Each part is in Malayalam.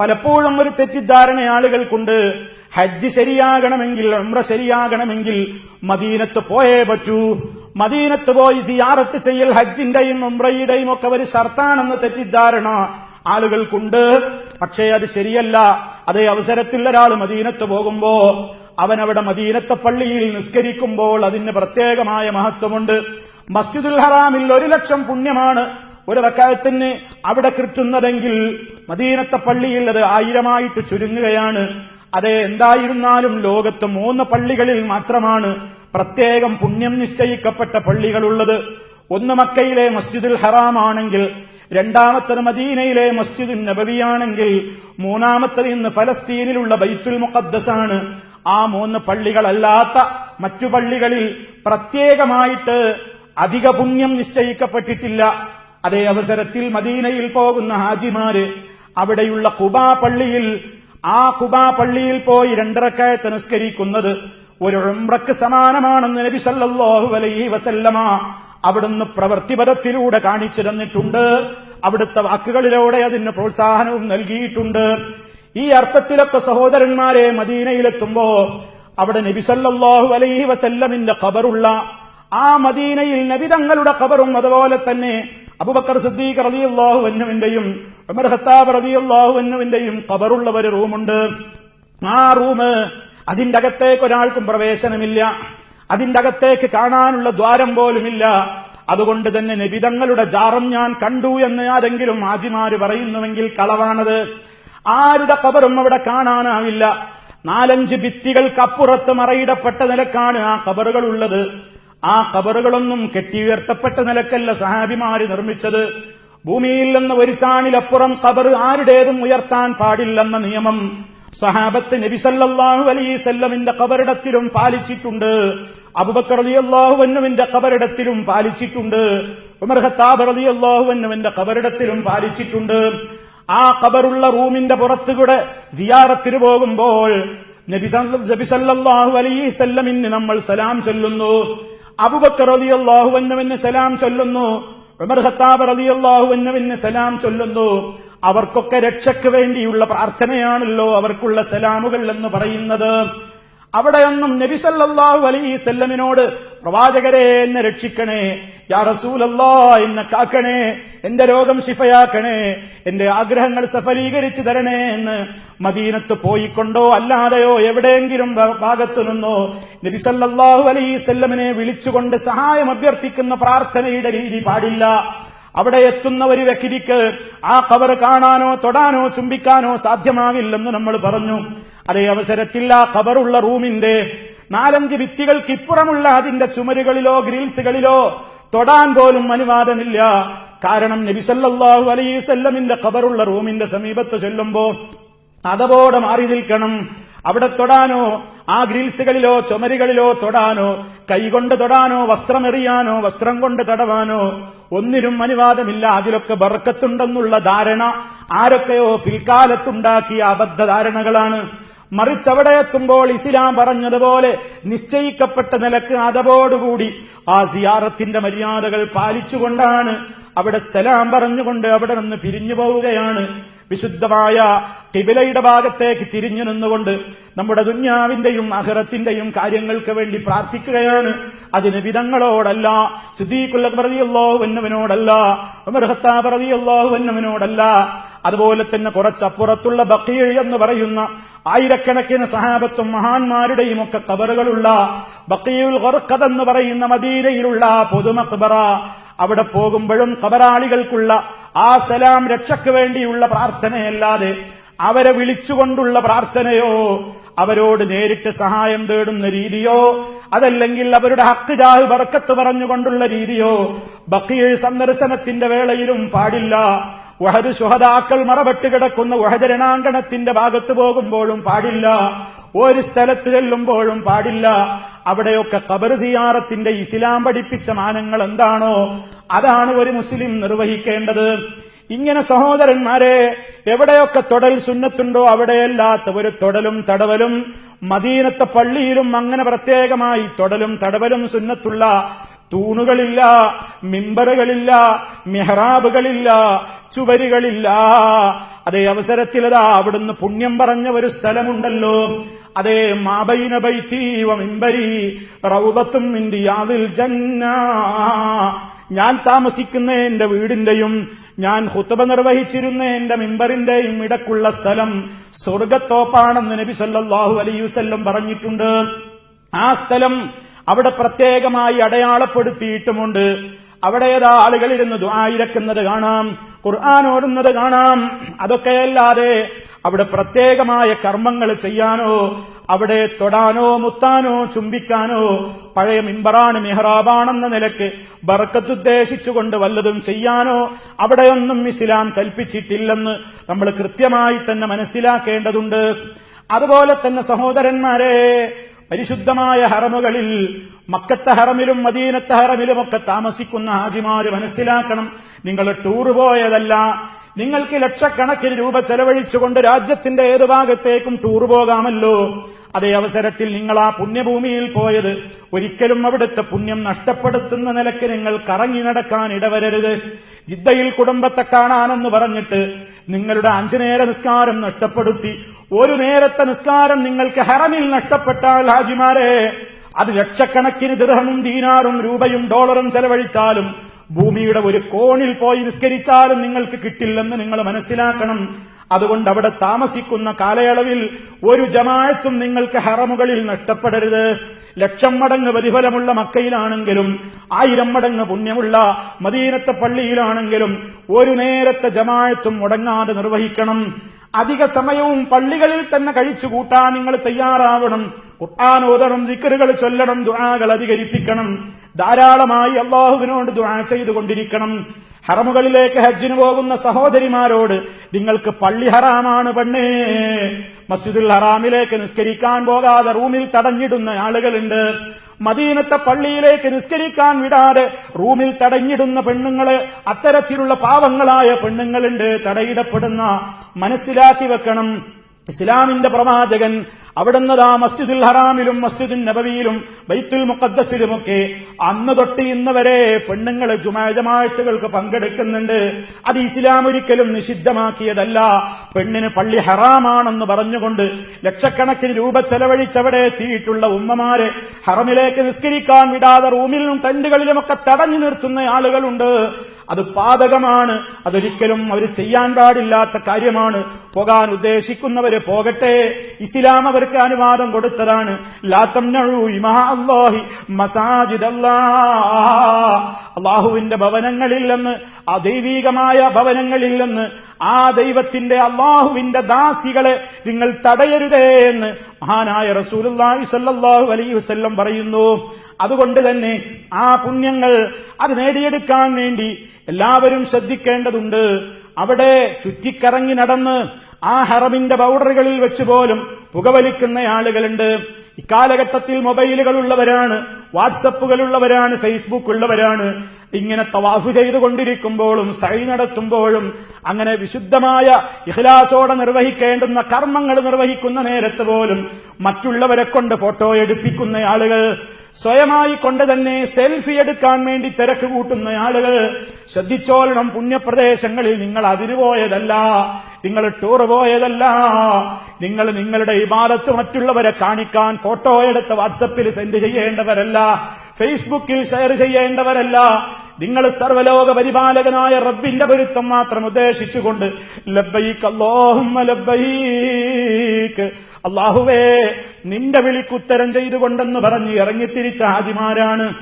പലപ്പോഴും ഒരു തെറ്റിദ്ധാരണ ആളുകൾക്കുണ്ട് ഹജ്ജ് ശരിയാകണമെങ്കിൽ ഉംറ ശരിയാകണമെങ്കിൽ മദീനത്ത് പോയേ പറ്റൂ. മദീനത്ത് പോയി സിയാറത്ത് ചെയ്യൽ ഹജ്ജിന്റെയും ഉംറയുടെയും ഒക്കെ ഒരു ഷർത്താണെന്ന് തെറ്റിദ്ധാരണ ആളുകൾക്കുണ്ട് പക്ഷേ അത് ശരിയല്ല. അതേ അവസരത്തിൽ ഒരാൾ മദീനത്ത് പോകുമ്പോ അവൻ അവിടെ മദീനത്തെ പള്ളിയിൽ നിസ്കരിക്കുമ്പോൾ അതിന് പ്രത്യേകമായ മഹത്വമുണ്ട്. മസ്ജിദുൽ ഹറാമിൽ ഒരു ലക്ഷം പുണ്യമാണ്. ഒരു റക്കായത്തിന് അവിടെ കിട്ടുന്നതെങ്കിൽ മദീനത്തെ പള്ളിയിൽ അത് ആയിരമായിട്ട് ചുരുങ്ങുകയാണ്. അതെ എന്തായിരുന്നാലും ലോകത്ത് മൂന്ന് പള്ളികളിൽ മാത്രമാണ് പ്രത്യേകം പുണ്യം നിശ്ചയിക്കപ്പെട്ട പള്ളികളുള്ളത്. ഒന്ന് മക്കയിലെ മസ്ജിദുൽ ഹറാമാണെങ്കിൽ രണ്ടാമത്തത് മദീനയിലെ മസ്ജിദ് നബവിയാണെങ്കിൽ മൂന്നാമത്തത് ഇന്ന് ഫലസ്തീനിലുള്ള ബൈത്തുൽ മുഖദ്ദസാണ്. ആ മൂന്ന് പള്ളികളല്ലാത്ത മറ്റു പള്ളികളിൽ പ്രത്യേകമായിട്ട് അധിക പുണ്യം നിശ്ചയിക്കപ്പെട്ടിട്ടില്ല. അതേ അവസരത്തിൽ മദീനയിൽ പോകുന്ന ഹാജിമാര് അവിടെയുള്ള കുബാ പള്ളിയിൽ ആ കുബാ പള്ളിയിൽ പോയി രണ്ടരക്കായ നിസ്കരിക്കുന്നത് ഒരു ഉംറക്ക് സമാനമാണെന്ന് നബി സല്ലല്ലാഹു അലൈഹി വസല്ലമ അവിടുന്ന് പ്രവൃത്തിപരത്തിലൂടെ കാണിച്ചു തന്നിട്ടുണ്ട്. അവിടുത്തെ വാക്കുകളിലൂടെ അതിന് പ്രോത്സാഹനവും നൽകിയിട്ടുണ്ട്. ഈ അർത്ഥത്തിലൊക്കെ സഹോദരന്മാരെ മദീനയിലെത്തുമ്പോ അവിടെ നബി സല്ലല്ലാഹു അലൈഹി വസല്ലമിന്റെ ഖബറുള്ള ആ മദീനയിൽ നബി തങ്ങളുടെ ഖബറും അതുപോലെ തന്നെ അബുബക്കർ സിദ്ദീഖ് റളിയല്ലാഹു വന്നുവിന്റെയും ഉമർ ഖത്താബ് റളിയല്ലാഹു വന്നുവിന്റെയും ഖബറുള്ള ഒരു റൂമുണ്ട്. ആ റൂം അതിന്റെ അകത്തേക്ക് ഒരാൾക്കും പ്രവേശനമില്ല. അതിന്റെ അകത്തേക്ക് കാണാനുള്ള ദ്വാരം പോലുമില്ല. അതുകൊണ്ട് തന്നെ നിബിതങ്ങളുടെ ജാറം ഞാൻ കണ്ടു എന്ന് ആരെങ്കിലും ആജിമാര് പറയുന്നുവെങ്കിൽ കളവാണത്. ആരുടെ കബറും അവിടെ കാണാനാവില്ല. നാലഞ്ച് ഭിത്തികൾക്കപ്പുറത്ത് മറയിടപ്പെട്ട നിലക്കാണ് ആ കബറുകൾ ഉള്ളത്. ആ കബറുകളൊന്നും കെട്ടിയുയർത്തപ്പെട്ട നിലക്കല്ല സഹാബിമാര് നിർമ്മിച്ചത്. ഭൂമിയിൽ നിന്ന് ഒരു ചാണിലപ്പുറം കബർ ആരുടേതും ഉയർത്താൻ പാടില്ലെന്ന നിയമം സഹാബത്ത് നബിസല്ലാഹു അലൈസല്ലമിന്റെ കബറിടത്തിലും പാലിച്ചിട്ടുണ്ട്. അബുബക്കർ അലിയല്ലാഹുവന്നുവിന്റെ കബറിടത്തിലും പാലിച്ചിട്ടുണ്ട്. ഉമർ അലിയല്ലാഹുവന്നുവിന്റെ കബറിടത്തിലും പാലിച്ചിട്ടുണ്ട്. ആ കബറുള്ള റൂമിന്റെ പുറത്തുകൂടെ സിയാറത്തിന് പോകുമ്പോൾ നബി നബി സല്ലല്ലാഹു അലൈഹി സല്ലമിന് നമ്മൾ സലാം ചൊല്ലുന്നു. അബുബക്കർ റളിയല്ലാഹു അൻഹുവിന് സലാം ചൊല്ലുന്നു. ഉമർ ഖത്താബ് റളിയല്ലാഹു അൻഹുവിന് സലാം ചൊല്ലുന്നു. അവർക്കൊക്കെ രക്ഷയ്ക്ക് വേണ്ടിയുള്ള പ്രാർത്ഥനയാണല്ലോ അവർക്കുള്ള സലാമുകൾ എന്ന് പറയുന്നത്. അവിടെയൊന്നും നബി സല്ലല്ലാഹു അലൈഹി സല്ലമിനോട് പ്രവാചകരെ എന്നെ രക്ഷിക്കണേ. യാ എന്നെ കാക്കണേ. എന്റെ രോഗം ശിഫയാക്കണേ. എന്റെ ആഗ്രഹങ്ങൾ സഫലീകരിച്ചു തരണേ എന്ന് മദീനത്ത് പോയിക്കൊണ്ടോ അല്ലാതെയോ എവിടെയെങ്കിലും ഭാഗത്തു നിന്നോ നബി സല്ലല്ലാഹു അലൈഹി സല്ലമിനെ വിളിച്ചുകൊണ്ട് സഹായം അഭ്യർത്ഥിക്കുന്ന പ്രാർത്ഥനയുടെ രീതി പാടില്ല. അവിടെ എത്തുന്ന ഒരു വ്യക്തിക്ക് ആ കവർ കാണാനോ തൊടാനോ ചുംബിക്കാനോ സാധ്യമാവില്ലെന്ന് നമ്മൾ പറഞ്ഞു. അതേ അവസരത്തിൽ ആ ഖബറുള്ള റൂമിന്റെ നാലഞ്ച് ഭിത്തികൾക്ക് ഇപ്പുറമുള്ള അതിന്റെ ചുമരുകളിലോ ഗ്രിൽസുകളിലോ തൊടാൻ പോലും അനുവാദമില്ല. കാരണം നബിസല്ലാഹു അലൈസല്ലമിന്റെ കബറുള്ള റൂമിന്റെ സമീപത്ത് ചെല്ലുമ്പോ അതവോടെ മാറി നിൽക്കണം. അവിടെ തൊടാനോ ആ ഗ്രിൽസുകളിലോ ചുമരുകളിലോ തൊടാനോ കൈകൊണ്ട് തൊടാനോ വസ്ത്രമെറിയാനോ വസ്ത്രം കൊണ്ട് തടവാനോ ഒന്നിനും അനുവാദമില്ല. അതിലൊക്കെ ബർക്കത്തുണ്ടെന്നുള്ള ധാരണ ആരൊക്കെയോ പിൽക്കാലത്തുണ്ടാക്കിയ അബദ്ധ ധാരണകളാണ് മറിച്ച് അവിടെ എത്തുമ്പോൾ ഇസ്ലാം പറഞ്ഞതുപോലെ നിശ്ചയിക്കപ്പെട്ട നിലയ്ക്ക് അതവോടുകൂടി ആ സിയാറത്തിന്റെ മര്യാദകൾ പാലിച്ചുകൊണ്ടാണ് അവിടെ സലാം പറഞ്ഞുകൊണ്ട് അവിടെ നിന്ന് പിരിഞ്ഞു പോവുകയാണ്. വിശുദ്ധമായ കിബിലയുടെ ഭാഗത്തേക്ക് തിരിഞ്ഞു നിന്നുകൊണ്ട് നമ്മുടെ ദുന്യാവിന്റെയും അഹറത്തിന്റെയും കാര്യങ്ങൾക്ക് വേണ്ടി പ്രാർത്ഥിക്കുകയാണ്. അതിന് വിധങ്ങളോടല്ല സിദ്ദീഖുൽ പ്രതിയല്ലോ വന്നവനോടല്ല പ്രതിയല്ലോ വന്നവനോടല്ല അതുപോലെ തന്നെ കുറച്ചപ്പുറത്തുള്ള ബക്കീഴ് എന്ന് പറയുന്ന ആയിരക്കണക്കിന് സഹാബത്തും മഹാന്മാരുടെയും ഒക്കെ കബറുകളുള്ള ബക്കീൽ ഖർഖദ് എന്ന് പറയുന്ന മദീനയിലുള്ള പൊതുമക്ബറ അവിടെ പോകുമ്പോഴും കബറാളികൾക്കുള്ള ആ സലാം രക്ഷയ്ക്ക് വേണ്ടിയുള്ള പ്രാർത്ഥനയല്ലാതെ അവരെ വിളിച്ചുകൊണ്ടുള്ള പ്രാർത്ഥനയോ അവരോട് നേരിട്ട് സഹായം തേടുന്ന രീതിയോ അതല്ലെങ്കിൽ അവരുടെ ഹക്ക് ജാഹ് ബർക്കത്ത് പറഞ്ഞുകൊണ്ടുള്ള രീതിയോ ബക്കീഴ് സന്ദർശനത്തിന്റെ വേളയിലും പാടില്ല. വഹദ് ശുഹദാക്കൾ മറപെട്ട് കിടക്കുന്ന വഹദരണാങ്കണത്തിന്റെ ഭാഗത്ത് പോകുമ്പോഴും പാടില്ല. ഒരു സ്ഥലത്ത് ചെല്ലുമ്പോഴും പാടില്ല. അവിടെയൊക്കെ കബർ സിയാറത്തിന്റെ ഇസ്ലാം പഠിപ്പിച്ച മാനങ്ങൾ എന്താണോ അതാണ് ഒരു മുസ്ലിം നിർവഹിക്കേണ്ടത്. ഇങ്ങനെ സഹോദരന്മാരെ എവിടെയൊക്കെ തൊടൽ സുന്നത്തുണ്ടോ അവിടെയല്ലാത്ത ഒരു തൊടലും തടവലും മദീനത്തെ പള്ളിയിലും അങ്ങനെ പ്രത്യേകമായി തൊടലും തടവലും സുന്നത്തുള്ള തൂണുകളില്ല മിമ്പറുകളില്ല മെഹ്റാബുകളില്ല ചുവരുകളില്ല അതേ അവസരത്തിൽ അവസരത്തിലതാ അവിടുന്ന് പുണ്യം പറഞ്ഞ ഒരു സ്ഥലമുണ്ടല്ലോ. അതേ മാബൈന ബൈത്തീവമിമ്പരി റൗദത്തും മിൻ ജന്ന. ഞാൻ താമസിക്കുന്ന എന്റെ വീടിന്റെയും ഞാൻ ഹുത്തബ നിർവഹിച്ചിരുന്ന എന്റെ മിമ്പറിന്റെയും ഇടക്കുള്ള സ്ഥലം സ്വർഗത്തോപ്പാണെന്ന് നബി സല്ലാഹു അലൈവല്ലം പറഞ്ഞിട്ടുണ്ട്. ആ സ്ഥലം അവിടെ പ്രത്യേകമായി അടയാളപ്പെടുത്തിയിട്ടുമുണ്ട്. അവിടെ ഏതാ ആളുകളിരുന്ന് ദ്വായിരക്കുന്നത് കാണാം. ഖുർആൻ ഓടുന്നത് കാണാം. അതൊക്കെയല്ലാതെ അവിടെ പ്രത്യേകമായ കർമ്മങ്ങൾ ചെയ്യാനോ അവിടെ തൊടാനോ മുത്താനോ ചുംബിക്കാനോ പഴയ മിമ്പറാണ് മെഹ്റാബാണെന്ന നിലയ്ക്ക് ബർക്കത്തുദ്ദേശിച്ചുകൊണ്ട് വല്ലതും ചെയ്യാനോ അവിടെയൊന്നും ഇസ്ലാം കൽപ്പിച്ചിട്ടില്ലെന്ന് നമ്മൾ കൃത്യമായി തന്നെ മനസ്സിലാക്കേണ്ടതുണ്ട്. അതുപോലെ തന്നെ സഹോദരന്മാരെ പരിശുദ്ധമായ ഹറമുകളിൽ മക്കത്തെ ഹറമിലും മദീനത്തെ ഹറമിലും ഒക്കെ താമസിക്കുന്ന ഹാജിമാര് മനസ്സിലാക്കണം. നിങ്ങൾ ടൂർ പോയതല്ല. നിങ്ങൾക്ക് ലക്ഷക്കണക്കിന് രൂപ ചെലവഴിച്ചുകൊണ്ട് രാജ്യത്തിന്റെ ഏത് ഭാഗത്തേക്കും ടൂർ പോകാമല്ലോ. അതേ അവസരത്തിൽ നിങ്ങൾ ആ പുണ്യഭൂമിയിൽ പോയത് ഒരിക്കലും അവിടുത്തെ പുണ്യം നഷ്ടപ്പെടുത്തുന്ന നിലയ്ക്ക് നിങ്ങൾ കറങ്ങി നടക്കാൻ ഇടവരരുത്. ജിദ്ദയിൽ കുടുംബത്തെ കാണാനെന്ന് പറഞ്ഞിട്ട് നിങ്ങളുടെ അഞ്ചു നേര നിസ്കാരം നഷ്ടപ്പെടുത്തി ഒരു നേരത്തെ നിസ്കാരം നിങ്ങൾക്ക് ഹറമിൽ നഷ്ടപ്പെട്ടാൽ ഹാജിമാരെ അത് ലക്ഷക്കണക്കിന് ദൃഹമും ദീനാറും രൂപയും ഡോളറും ചെലവഴിച്ചാലും ഭൂമിയുടെ ഒരു കോണിൽ പോയി നിസ്കരിച്ചാലും നിങ്ങൾക്ക് കിട്ടില്ലെന്ന് നിങ്ങൾ മനസ്സിലാക്കണം. അതുകൊണ്ട് അവിടെ താമസിക്കുന്ന കാലയളവിൽ ഒരു ജമാഴത്തും നിങ്ങൾക്ക് ഹറമുകളിൽ നഷ്ടപ്പെടരുത്. ലക്ഷം മടങ്ങ് പ്രതിഫലമുള്ള മക്കയിലാണെങ്കിലും ആയിരം മടങ്ങ് പുണ്യമുള്ള മദീനത്തെ പള്ളിയിലാണെങ്കിലും ഒരു നേരത്തെ ജമാഴത്തും മുടങ്ങാതെ നിർവഹിക്കണം. അധിക സമയവും പള്ളികളിൽ തന്നെ കഴിച്ചു കൂട്ടാൻ നിങ്ങൾ തയ്യാറാവണം. ഖുർആൻ ഓതണം ദിക്കറുകൾ ചൊല്ലണം ദുആകൾ അധികരിപ്പിക്കണം. ധാരാളമായി അള്ളാഹുവിനോട് ദുആ ചെയ്തുകൊണ്ടിരിക്കണം. ഹറമുകളിലേക്ക് ഹജ്ജിന് പോകുന്ന സഹോദരിമാരോട് നിങ്ങൾക്ക് പള്ളി ഹറാമാണ് പെണ്ണേ. മസ്ജിദുൽ ഹറാമിലേക്ക് നിസ്കരിക്കാൻ പോകാതെ റൂമിൽ തടഞ്ഞിടുന്ന ആളുകളുണ്ട്. മദീനത്തെ പള്ളിയിലേക്ക് നിസ്കരിക്കാൻ വിടാതെ റൂമിൽ തടഞ്ഞിടുന്ന പെണ്ണുങ്ങൾ അത്തരത്തിലുള്ള പാവങ്ങളായ പെണ്ണുങ്ങളുണ്ട് തടയിടപ്പെടുന്ന മനസ്സിലാക്കി വെക്കണം. ഇസ്ലാമിന്റെ പ്രവാചകൻ അവിടുന്ന് ആ മസ്ജിദുൽ ഹറാമിലും മസ്ജിദുൽ നബവിയിലും ബൈത്തുൽ മുഖദ്ദസിലുമൊക്കെ അന്ന് തൊട്ട് ഇന്ന് വരെ പെണ്ണുങ്ങൾ ജുമാജമായത്തുകൾക്ക് പങ്കെടുക്കുന്നുണ്ട്. അത് ഇസ്ലാം ഒരിക്കലും നിഷിദ്ധമാക്കിയതല്ല. പെണ്ണിന് പള്ളി ഹറാമാണെന്ന് പറഞ്ഞുകൊണ്ട് ലക്ഷക്കണക്കിന് രൂപ ചെലവഴിച്ചവിടെ എത്തിയിട്ടുള്ള ഉമ്മമാരെ ഹറമിലേക്ക് നിസ്കരിക്കാൻ വിടാതെ റൂമിലും ടെന്റുകളിലുമൊക്കെ തടഞ്ഞു നിർത്തുന്ന ആളുകളുണ്ട്. അത് പാതകമാണ്. അതൊരിക്കലും അവർ ചെയ്യാൻ പാടില്ലാത്ത കാര്യമാണ്. പോകാൻ ഉദ്ദേശിക്കുന്നവര് പോകട്ടെ. ഇസ്ലാം അവർക്ക് അനുവാദം കൊടുത്തതാണ്. അള്ളാഹുവിന്റെ ഭവനങ്ങളിൽ അദൈവീകമായ ഭവനങ്ങളിൽ നിന്ന് ആ ദൈവത്തിന്റെ അള്ളാഹുവിന്റെ ദാസികളെ നിങ്ങൾ തടയരുതേ എന്ന് മഹാനായ റസൂലുള്ളാഹി സല്ലാഹു അലൈഹി വസ്ല്ലം പറയുന്നു. അതുകൊണ്ട് തന്നെ ആ പുണ്യങ്ങൾ അത് നേടിയെടുക്കാൻ വേണ്ടി എല്ലാവരും ശ്രദ്ധിക്കേണ്ടതുണ്ട്. അവിടെ ചുറ്റിക്കറങ്ങി നടന്ന് ആ ഹറമിന്റെ ബൗണ്ടറികളിൽ വെച്ച് പോലും പുകവലിക്കുന്ന ആളുകളുണ്ട്. ഇക്കാലഘട്ടത്തിൽ മൊബൈലുകൾ ഉള്ളവരാണ് വാട്സപ്പുകൾ ഉള്ളവരാണ് ഫേസ്ബുക്ക് ഉള്ളവരാണ് ഇങ്ങനെ തവാഫ് ചെയ്തുകൊണ്ടിരിക്കുമ്പോഴും സൈ നടത്തുമ്പോഴും അങ്ങനെ വിശുദ്ധമായ ഇഹ്ലാസോടെ നിർവഹിക്കേണ്ടുന്ന കർമ്മങ്ങൾ നിർവഹിക്കുന്ന നേരത്ത് പോലും മറ്റുള്ളവരെ കൊണ്ട് ഫോട്ടോ എടുപ്പിക്കുന്ന ആളുകൾ സ്വയമായി കൊണ്ട് തന്നെ സെൽഫി എടുക്കാൻ വേണ്ടി തിരക്ക് കൂട്ടുന്ന ആളുകൾ ശ്രദ്ധിച്ചോളണം പുണ്യപ്രദേശങ്ങളിൽ നിങ്ങൾ അതിരുപോയതല്ല നിങ്ങൾ ടൂർ പോയതല്ല. നിങ്ങൾ നിങ്ങളുടെ ഇബാദത്ത് മറ്റുള്ളവരെ കാണിക്കാൻ ഫോട്ടോ എടുത്ത് വാട്സപ്പിൽ സെൻഡ് ചെയ്യേണ്ടവരല്ല ഫേസ്ബുക്കിൽ ഷെയർ ചെയ്യേണ്ടവരല്ല. നിങ്ങൾ സർവലോക പരിപാലകനായ റബ്ബിന്റെ പൊരുത്തം മാത്രം ഉദ്ദേശിച്ചുകൊണ്ട് അള്ളാഹുവേ നിന്റെ വിളിക്കുത്തരം ചെയ്തുകൊണ്ടെന്ന് പറഞ്ഞ് ഇറങ്ങിത്തിരിച്ച ആദിമാരാണ്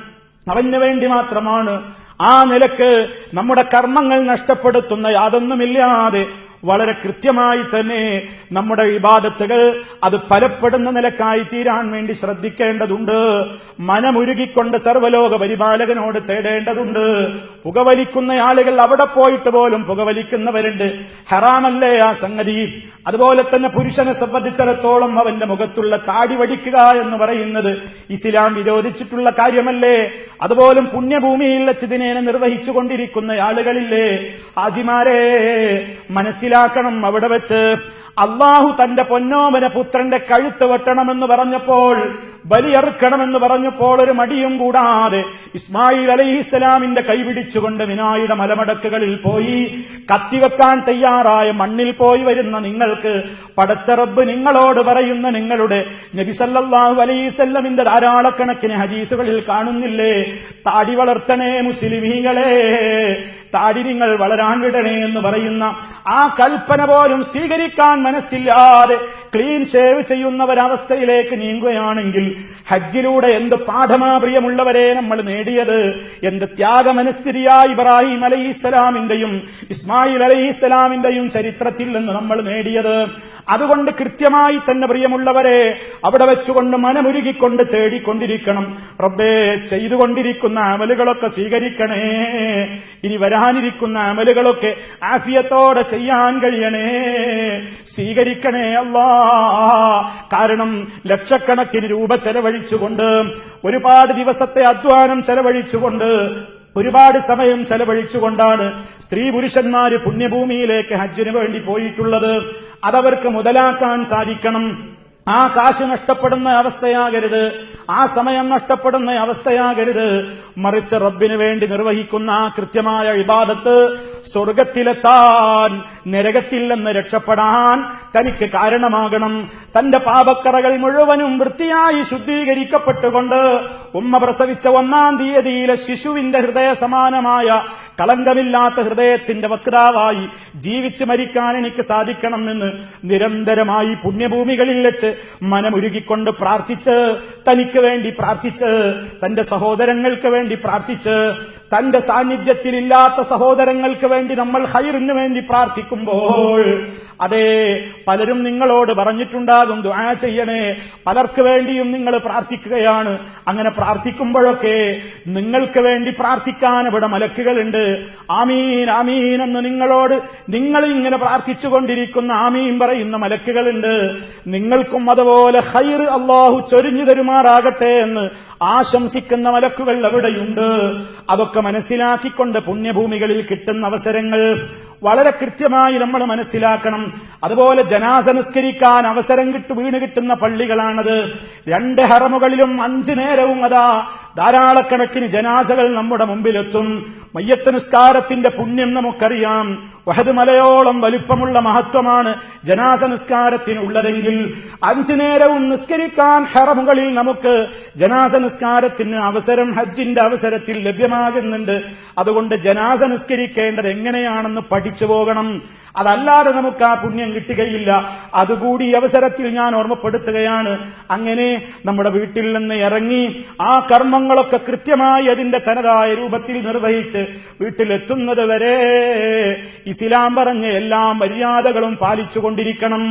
അവന് വേണ്ടി മാത്രമാണ് ആ നിലയ്ക്ക് നമ്മുടെ കർമ്മങ്ങൾ നഷ്ടപ്പെടുത്തുന്ന യാതൊന്നുമില്ലാതെ വളരെ കൃത്യമായി തന്നെ നമ്മുടെ വിവാദത്തുകൾ അത് ഫലപ്പെടുന്ന നിലക്കായി തീരാൻ വേണ്ടി ശ്രദ്ധിക്കേണ്ടതുണ്ട്. മനമുരുകിക്കൊണ്ട് സർവലോക പരിപാലകനോട് തേടേണ്ടതുണ്ട്. പുകവലിക്കുന്ന ആളുകൾ അവിടെ പോയിട്ട് പോലും പുകവലിക്കുന്നവരുണ്ട്. ഹറാമല്ലേ ആ സംഗതി? അതുപോലെ തന്നെ പുരുഷനെ സംബന്ധിച്ചിടത്തോളം അവന്റെ മുഖത്തുള്ള താടി വടിക്കുക എന്ന് പറയുന്നത് ഇസ്ലാം വിരോധിച്ചിട്ടുള്ള കാര്യമല്ലേ? അതുപോലും പുണ്യഭൂമിയിൽ വെച്ച് ദിനേനെ നിർവഹിച്ചു കൊണ്ടിരിക്കുന്ന ആളുകളില്ലേ ആജിമാരെ മനസ്സിലാക്കണം അവിടെ വെച്ച്. അള്ളാഹു തന്റെ പൊന്നോമന പുത്രന്റെ കഴുത്ത് വെട്ടണമെന്ന് പറഞ്ഞപ്പോൾ ബലിയറുക്കണമെന്ന് പറഞ്ഞപ്പോൾ ഒരു മടിയും കൂടാതെ ഇസ്മായിൽ അലഹിസ്സലാമിന്റെ കൈപിടിച്ചുകൊണ്ട് മിനായുടെ മലമടക്കുകളിൽ പോയി. കത്തിവെക്കാൻ തയ്യാറായ മണ്ണിൽ പോയി വരുന്ന നിങ്ങൾക്ക് പടച്ച റബ്ബ് നിങ്ങളോട് പറയുന്ന നിങ്ങളുടെ നബിസല്ലാഹു സല്ലല്ലാഹു അലൈഹിസ്സല്ലമിന്റെ ധാരാളക്കണക്കിന് ഹദീസുകളിൽ കാണുന്നില്ലേ? താടി വളർത്തണേ മുസ്ലിമീങ്ങളെ താടി നിങ്ങൾ വളരാൻ വിടണേ എന്ന് പറയുന്ന ആ കൽപ്പന പോലും സ്വീകരിക്കാൻ മനസ്സില്ലാതെ ക്ലീൻ ഷേവ് ചെയ്യുന്ന ഒരവസ്ഥയിലേക്ക് നീങ്ങുകയാണെങ്കിൽ ഹജ്ജിലൂടെ എന്ത് പാഠമാ പ്രിയമുള്ളവരെ നമ്മൾ നേടിയത്? എന്ത് ത്യാഗമനസ്ഥിതിയായ ഇബ്രാഹിം അലൈഹിസ്സലാമിന്റെയും ഇസ്മായിൽ അലൈഹിസ്സലാമിന്റെയും ചരിത്രത്തിൽ നിന്ന് നമ്മൾ നേടിയത്? അതുകൊണ്ട് കൃത്യമായി തന്നെ പ്രിയമുള്ളവരെ അവിടെ വെച്ചുകൊണ്ട് മനമുരുകിക്കൊണ്ട് തേടിക്കൊണ്ടിരിക്കണം. റബ്ബേ ചെയ്തുകൊണ്ടിരിക്കുന്ന അമലുകളൊക്കെ സ്വീകരിക്കണേ. ഇനി വരാനിരിക്കുന്ന അമലുകളൊക്കെ ആഫിയത്തോടെ ചെയ്യാൻ കഴിയണേ. സ്വീകരിക്കണേ അല്ലാ. കാരണം ലക്ഷക്കണക്കിന് രൂപ ചെലവഴിച്ചുകൊണ്ട് ഒരുപാട് ദിവസത്തെ അധ്വാനം ചെലവഴിച്ചുകൊണ്ട് ഒരുപാട് സമയം ചെലവഴിച്ചുകൊണ്ടാണ് സ്ത്രീ പുരുഷന്മാര് പുണ്യഭൂമിയിലേക്ക് ഹജ്ജിന് വേണ്ടി പോയിട്ടുള്ളത്. അതവർക്ക് മുതലാക്കാൻ സാധിക്കണം. ആ കാശ് നഷ്ടപ്പെടുന്ന അവസ്ഥയാകരുത്. ആ സമയം നഷ്ടപ്പെടുന്ന അവസ്ഥയാകരുത്. മറിച്ച് റബ്ബിന് വേണ്ടി നിർവഹിക്കുന്ന ആ കൃത്യമായ ഇബാദത്ത് സ്വർഗത്തിലെത്താൻ നരകത്തിൽ നിന്ന് രക്ഷപ്പെടാൻ തനിക്ക് കാരണമാകണം. തന്റെ പാപക്കറകൾ മുഴുവനും വൃത്തിയായി ശുദ്ധീകരിക്കപ്പെട്ടുകൊണ്ട് ഉമ്മ പ്രസവിച്ച ഒന്നാം തീയതിയിലെ ശിശുവിന്റെ ഹൃദയ സമാനമായ കളങ്കമില്ലാത്ത ഹൃദയത്തിന്റെ വക്താവായി ജീവിച്ച് മരിക്കാൻ എനിക്ക് സാധിക്കണമെന്ന് നിരന്തരമായി പുണ്യഭൂമികളിൽ വെച്ച് മനമുരുകിക്കൊണ്ട് പ്രാർത്ഥിച്ച് തനിക്ക് വേണ്ടി പ്രാർത്ഥിച്ച് തന്റെ സഹോദരങ്ങൾക്ക് വേണ്ടി പ്രാർത്ഥിച്ച് തന്റെ സാന്നിധ്യത്തിലില്ലാത്ത സഹോദരങ്ങൾക്ക് വേണ്ടി നമ്മൾ ഹൈറിന് വേണ്ടി പ്രാർത്ഥിക്കുമ്പോൾ അതെ പലരും നിങ്ങളോട് പറഞ്ഞിട്ടുണ്ടാകും ദുആ ചെയ്യണേ പലർക്ക് വേണ്ടിയും നിങ്ങൾ പ്രാർത്ഥിക്കുകയാണ്. അങ്ങനെ പ്രാർത്ഥിക്കുമ്പോഴൊക്കെ നിങ്ങൾക്ക് വേണ്ടി പ്രാർത്ഥിക്കാൻ ഇവിടെ മലക്കുകളുണ്ട്. ആമീൻ ആമീൻ എന്ന് നിങ്ങളോട് നിങ്ങൾ ഇങ്ങനെ പ്രാർത്ഥിച്ചുകൊണ്ടിരിക്കുന്ന ആമീൻ പറയുന്ന മലക്കുകളുണ്ട്. നിങ്ങൾക്കും അതുപോലെ ഹൈർ അള്ളാഹു ചൊരിഞ്ഞു തരുമാറാകട്ടെ എന്ന് ആശംസിക്കുന്ന മലക്കുകൾ അവിടെയുണ്ട്. അതൊക്കെ മനസ്സിലാക്കിക്കൊണ്ട് പുണ്യഭൂമികളിൽ കിട്ടുന്ന അവസരങ്ങൾ വളരെ കൃത്യമായി നമ്മൾ മനസ്സിലാക്കണം. അതുപോലെ ജനാസ നിസ്കരിക്കാൻ അവസരം കിട്ടു വീണ് കിട്ടുന്ന പള്ളികളാണത്. രണ്ട് ഹറമുകളിലും അഞ്ചു നേരവും അതാ ധാരാളക്കണക്കിന് ജനാസകൾ നമ്മുടെ മുമ്പിലെത്തും. മയ്യത്ത് നിസ്കാരത്തിന്റെ പുണ്യം നമുക്കറിയാം. വഹദ് മലയോളം വലിപ്പമുള്ള മഹത്വമാണ് ജനാസ നിസ്കാരത്തിനുള്ളതെങ്കിൽ അഞ്ചു നേരവും നിസ്കരിക്കാൻ ഹറമുകളിൽ നമുക്ക് ജനാസ നിസ്കാരത്തിന് അവസരം ഹജ്ജിന്റെ അവസരത്തിൽ ലഭ്യമാകുന്നുണ്ട്. അതുകൊണ്ട് ജനാസ നിസ്കരിക്കേണ്ടത് എങ്ങനെയാണെന്ന് പഠിച്ചു പോകണം. അതല്ലാതെ നമുക്ക് ആ പുണ്യം കിട്ടുകയില്ല. അതുകൂടി അവസരത്തിൽ ഞാൻ ഓർമ്മപ്പെടുത്തുകയാണ്. അങ്ങനെ നമ്മുടെ വീട്ടിൽ നിന്ന് ഇറങ്ങി ആ കർമ്മങ്ങളൊക്കെ കൃത്യമായി അതിന്റെ തനതായ രൂപത്തിൽ നിർവഹിച്ച് വീട്ടിലെത്തുന്നത് വരെ ഇസ്ലാം പറഞ്ഞ എല്ലാ മര്യാദകളും പാലിച്ചുകൊണ്ടിരിക്കണം.